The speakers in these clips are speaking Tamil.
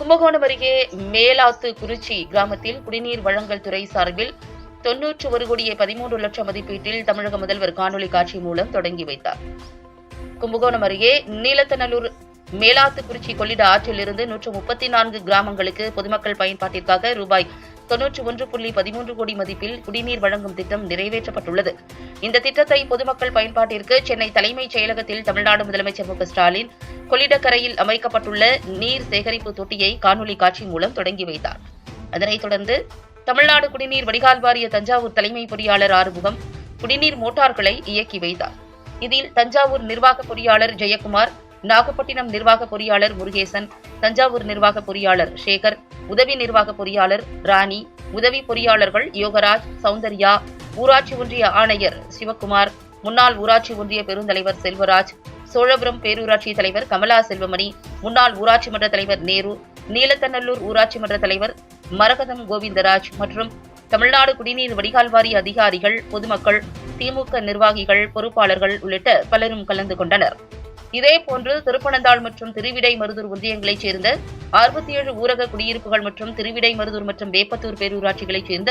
கும்பகோணம் அருகே மேலாத்து குறிச்சி கிராமத்தில் குடிநீர் வழங்கல் துறை சார்பில் தொன்னூற்று ஒரு கோடியே பதிமூன்று லட்சம் மதிப்பீட்டில் தமிழக முதல்வர் காணொலி காட்சி மூலம் தொடங்கி வைத்தார். கும்பகோணம் அருகே நீலத்தநல்லூர் மேலாத்து குறிச்சி கொள்ளிட ஆற்றிலிருந்து நூற்று முப்பத்தி நான்கு கிராமங்களுக்கு பொதுமக்கள் பயன்பாட்டிற்காக ரூபாய் தொன்னூற்றி ஒன்று புள்ளி பதிமூன்று கோடி மதிப்பில் குடிநீர் வழங்கும் திட்டம் நிறைவேற்றப்பட்டுள்ளது. இந்த திட்டத்தை பொதுமக்கள் பயன்பாட்டிற்கு சென்னை தலைமைச் செயலகத்தில் தமிழ்நாடு முதலமைச்சர் மு ஸ்டாலின் கொள்ளிடக்கரையில் அமைக்கப்பட்டுள்ள நீர் சேகரிப்பு தொட்டியை காணொலி காட்சி மூலம் தொடங்கி வைத்தார். அதனைத் தொடர்ந்து தமிழ்நாடு குடிநீர் வடிகால் வாரிய தஞ்சாவூர் தலைமை பொறியாளர் ஆறுமுகம் குடிநீர் மோட்டார்களை இயக்கி வைத்தார். இதில் தஞ்சாவூர் நிர்வாக பொறியாளர் ஜெயக்குமார் நாகப்பட்டினம் நிர்வாக பொறியாளர் முருகேசன் தஞ்சாவூர் நிர்வாக பொறியாளர் சேகர் உதவி நிர்வாக பொறியாளர் ராணி உதவி பொறியாளர்கள் யோகராஜ் சௌந்தர்யா ஊராட்சி ஒன்றிய ஆணையர் சிவக்குமார் முன்னாள் ஊராட்சி ஒன்றிய பெருந்தலைவர் செல்வராஜ் சோழபுரம் பேரூராட்சி தலைவர் கமலா செல்வமணி முன்னாள் ஊராட்சி மன்ற தலைவர் நேரு நீலத்தநல்லூர் ஊராட்சி மன்ற தலைவர் மரகதம் கோவிந்தராஜ் மற்றும் தமிழ்நாடு குடிநீர் வடிகால் வாரிய அதிகாரிகள் பொதுமக்கள் திமுக நிர்வாகிகள் பொறுப்பாளர்கள் உள்ளிட்ட பலரும் கலந்து கொண்டனர். இதேபோன்று திருப்பனந்தாள் மற்றும் திருவிடை மருதூர் ஒன்றியங்களைச் சேர்ந்த அறுபத்தி ஏழு ஊரக குடியிருப்புகள் மற்றும் திருவிடை மருதூர் மற்றும் வேப்பத்தூர் பேரூராட்சிகளைச் சேர்ந்த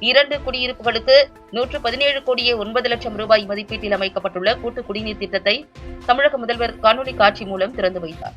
இரண்டு குடியிருப்புகளுக்கு நூற்று பதினேழு கோடியே ஒன்பது லட்சம் ரூபாய் மதிப்பீட்டில் அமைக்கப்பட்டுள்ள கூட்டு குடிநீர் திட்டத்தை தமிழக முதல்வர் காணொலி காட்சி மூலம் திறந்து வைத்தார்.